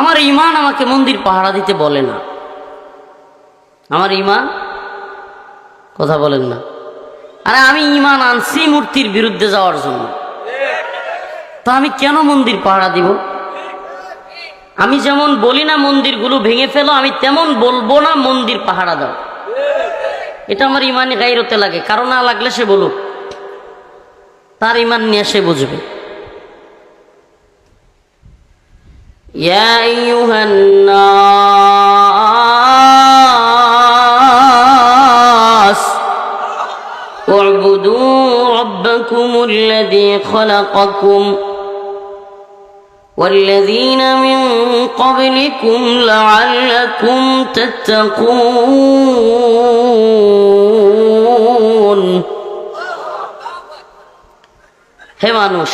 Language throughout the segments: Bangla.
আমার ইমান আমাকে মন্দির পাহারা দিতে বলে না। আমার ইমান কথা বলেন না। আরে আমি ইমান আনছি মূর্তির বিরুদ্ধে যাওয়ার জন্য। তা আমি কেন মন্দির পাহারা দিব? আমি যেমন বলি না মন্দিরগুলো ভেঙে ফেলো, আমি তেমন বলব না মন্দির পাহারা দাও। এটা আমার ইমানে গাইরতে লাগে, কারও না লাগলে সে বলুক। তার ইমান নিয়ে সে বুঝবে। يا أيها الناس اعبدوا ربكم الذي خلقكم والذين من قبلكم لعلكم تتقون হে মানুষ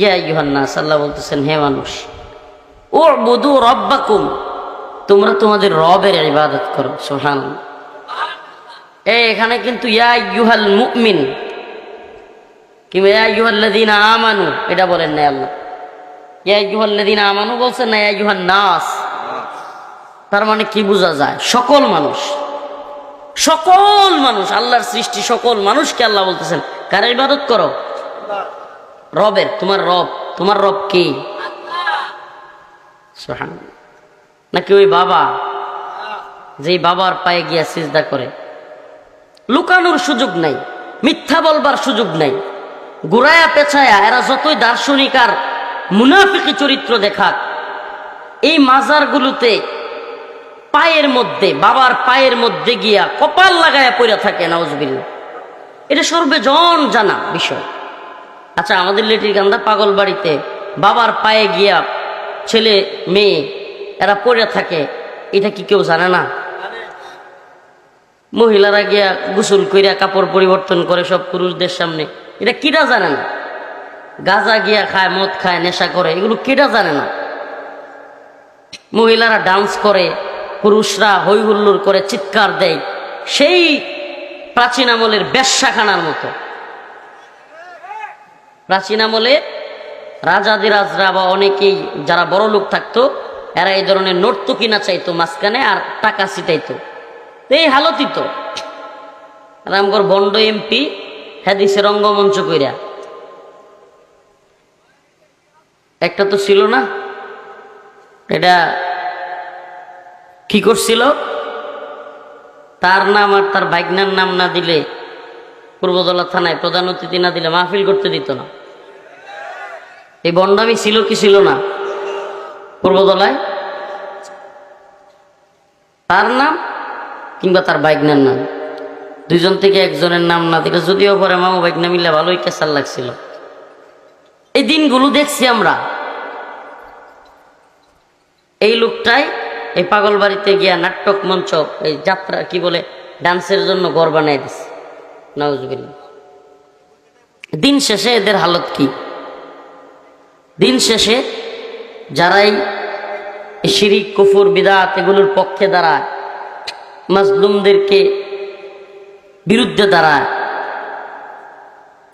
ইয়া ইউহান্নাস আল্লাহ বলতেছেন, হে মানুষ ও বুধু রব্বাকুম, তোমরা তোমাদের রবের ইবাদত করো সোহান এ, এখানে কিন্তু ইয়া ইউহাল মুমিন। কিংবা ইয়া ইউহাল্লাযীনা আমানু, এটা বলেন না আল্লাহ। ইয়া ইউহাল্লাযীনা আমানু বলছেন না, ইয়া ইউহান নাস। তার মানে কি বোঝা যায়? সকল মানুষ সকল মানুষ, আল্লাহর সৃষ্টি সকল মানুষকে আল্লাহ বলতেছেন, কার ইবাদত করো? রবের, তোমার রব তোমার রব কে। নাকি ওই বাবা, যেই বাবার পায়ে গিয়া সিজদা করে? লুকানোর সুযোগ নাই, মিথ্যা বলবার সুযোগ নাই। গুড়ায়া পেছায়া এরা যতই দার্শনিক আর মুনাফিকি চরিত্র দেখাক, এই মাজারগুলোতে পায়ের মধ্যে, বাবার পায়ের মধ্যে গিয়া কপাল লাগায়া পড়ে থাকে নওয়াজবিল্লা এটা সর্বজন জানা বিষয়। আচ্ছা আমাদের লেটির গান্দা পাগল বাড়িতে বাবার পায়ে গিয়া ছেলে, মেয়ে, এরা পড়ে থাকে, এটা কি কেউ জানে না? মহিলারা গিয়া গোসল কইরা কাপড় পরিবর্তন করে সব পুরুষদের সামনে, এটা কিরা জানে না? গাজা গিয়া খায়, মদ খায়, নেশা করে, এগুলো কিরা জানে না? মহিলারা ডান্স করে, পুরুষরা হই হুল্লোড় করে, চিৎকার দেয়, সেই প্রাচীন আমলের বেশ্যাখানার মতো। প্রাচীন আমলে রাজাদিরাজরা বা অনেকেই যারা বড় লোক থাকতো, এরা এই ধরনের নর্ত কিনা চাইতো মাঝখানে আর টাকা ছিটাইতো। এই হালতই তো। রামগড় বন্ড এমপি হ্যাদিসে রঙ্গমঞ্চ কইরা। একটা তো ছিল না, এটা কি করছিল? তার নাম আর তার ভাগ্নার নাম না দিলে পূর্বদলা থানায় প্রধান অতিথি না দিলে মাহফিল করতে দিত না। এই বন্ডামি ছিল কি ছিল না? পূর্বদলায় তার নাম কিংবা তার বাইকনার নাম। দুইজন থেকে একজনের নাম না দিলে যদিও পরে মামু বাইকনা মিলে ভালোই কেসার লাগছিল। এই দিনগুলো দেখছি আমরা। এই লোকটাই এই পাগল বাড়িতে গিয়া নাটক মঞ্চ, এই যাত্রা কি বলে, ডান্সের জন্য ঘর বানাই দিছে। নওয়াজবিল্লা দিন শেষে এদের হালত কি? দিন শেষে যারাই শিরিক, কুফুর, বিদাত এগুলোর পক্ষে দাঁড়ায়, মাজলুমদেরকে বিরুদ্ধে দাঁড়ায়,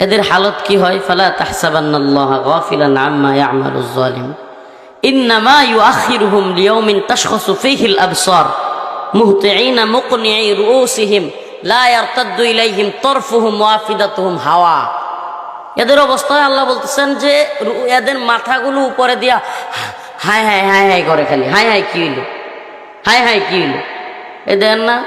এদের হালত কি হয়? ফালা তাহসাবান্নাল্লাহ গাফিলান আম্মা ইয়ামালুজ জালিম। ইন্নামা ইউআখিরুহুম লিয়াউমিন তাশখাসু ফীহিল আবসার। মুহতিঈনা মুকনিঈ রুউসিহিম, লা ইয়ারতাদ্দু ইলাইহিম তরফুহুম ওয়া আফিদাতুহুম হাওয়া। এদের অবস্থায় আল্লাহ বলতেছেন যে এদের মাথাগুলো উপরে দিয়া, হায় হায় হায় হায় করে খালি, হায় হায় কি হইল? হায় হায় কি হইল? এদের না